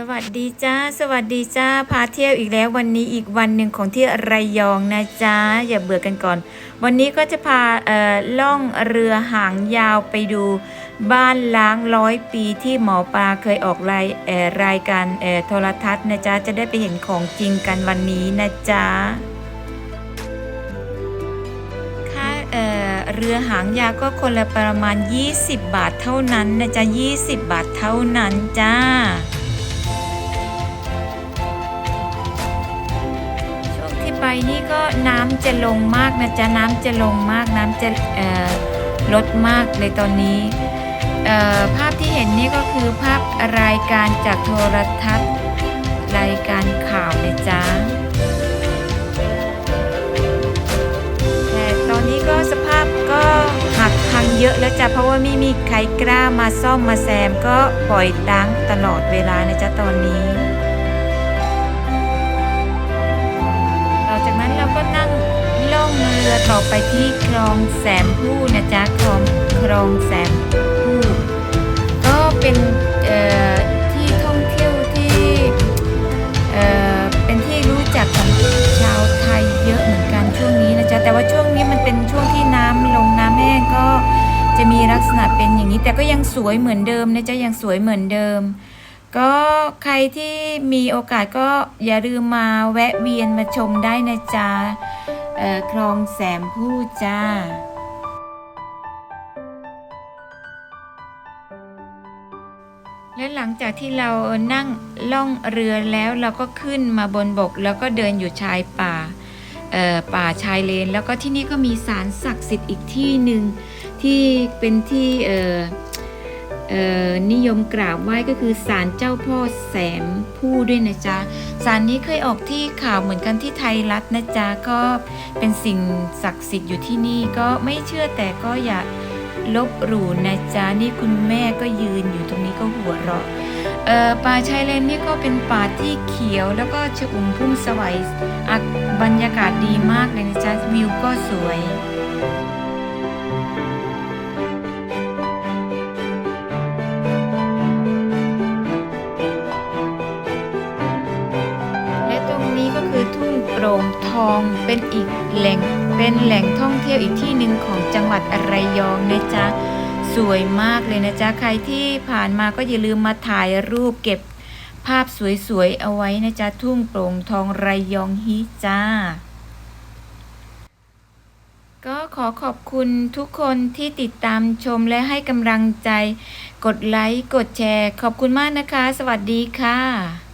สวัสดีจ้า สวัสดีจ้า พาเที่ยวอีกแล้ววันนี้อีกวันหนึ่งของที่ระยองนะจ้าอย่าเบื่อกันก่อน วันนี้ก็จะพาเอ่อล่องเรือหางยาวไปดู บ้านล้างร้อยปีที่หมอปลาเคยออกรายเอ่อรายการเอ่อโทรทัศน์นะจ๊ะจะได้ไปเห็นของจริงกันวันนี้นะจ๊ะค่าเอ่อเรือหางยาวก็คนละประมาณ 20 บาทเท่านั้นนะจ๊ะ 20 บาทเท่านั้นจ้า ไปนี่ก็น้ำจะลงมากนะจ๊ะน้ำจะลงมากน้ำจะลดมากเลยตอนนี้ภาพที่เห็นนี่ก็คือภาพรายการจากโทรทัศน์ รายการข่าวนะจ๊ะแต่ตอนนี้ก็สภาพก็หักพังเยอะแล้วจ้ะเพราะว่าไม่มีใครกล้ามาซ่อมมาแซมก็ปล่อยล้างตลอดเวลานะจ๊ะตอนนี้ ต่อไปที่คลองแสมผู้นะจ๊ะคลองคลองแสมผู้ก็เป็นที่ท่องเที่ยวที่เเป็นที่รู้จักของชาวไทยเยอะเหมือนกันช่วงนี้นะจ๊ะแต่ว่าช่วงนี้มันเป็นช่วงที่น้ำลงน้ำแห้งก็จะมีลักษณะเป็นอย่างนี้แต่ก็ยังสวยเหมือนเดิมนะจ๊ะยังสวยเหมือนเดิม ก็ใครที่มีโอกาสก็อย่าลืมมาแวะเวียนมาชมได้นะจ๊ะ คลองแสมผู้จ้าและหลังจากที่เรานั่งล่องเรือแล้วเราก็ขึ้นมาบนบก แล้วก็เดินอยู่ชายป่าป่าชายเลน แล้วก็ที่นี่ก็มีศาลศักดิ์สิทธิ์อีกที่หนึ่งที่เป็นที่ นิยมกราบไหว้ก็คือศาลเจ้าพ่อแสมผู้ด้วยนะจ๊ะศาลนี้เคยออกที่ข่าวเหมือนกันที่ไทยรัฐนะจ๊ะก็เป็นสิ่งศักดิ์สิทธิ์อยู่ที่นี่ก็ไม่เชื่อแต่ก็อย่าลบหลู่นะจ๊ะนี่คุณแม่ก็ยืนอยู่ตรงนี้ก็หัวเราะเอ่อป่าชายเลนนี่ก็เป็นป่าที่เขียวแล้วก็ชอุ่มพุ่มสวัยบรรยากาศดีมากเลยนะจ๊ะวิวก็สวย โปร่งทองเป็นอีกแหล่งเป็นแหล่งท่องเที่ยวอีกที่หนึ่งของจังหวัดระยองนะจ๊ะสวยมากเลยนะจ๊ะใครที่ผ่านมาก็อย่าลืมมาถ่ายรูปเก็บภาพสวยๆเอาไว้นะจ๊ะทุ่งโปร่งทองระยองฮิจ้า ก็ขอขอบคุณทุกคนที่ติดตามชมและให้กำลังใจ กดไลค์ กดแชร์ ขอบคุณมากนะคะ สวัสดีค่ะ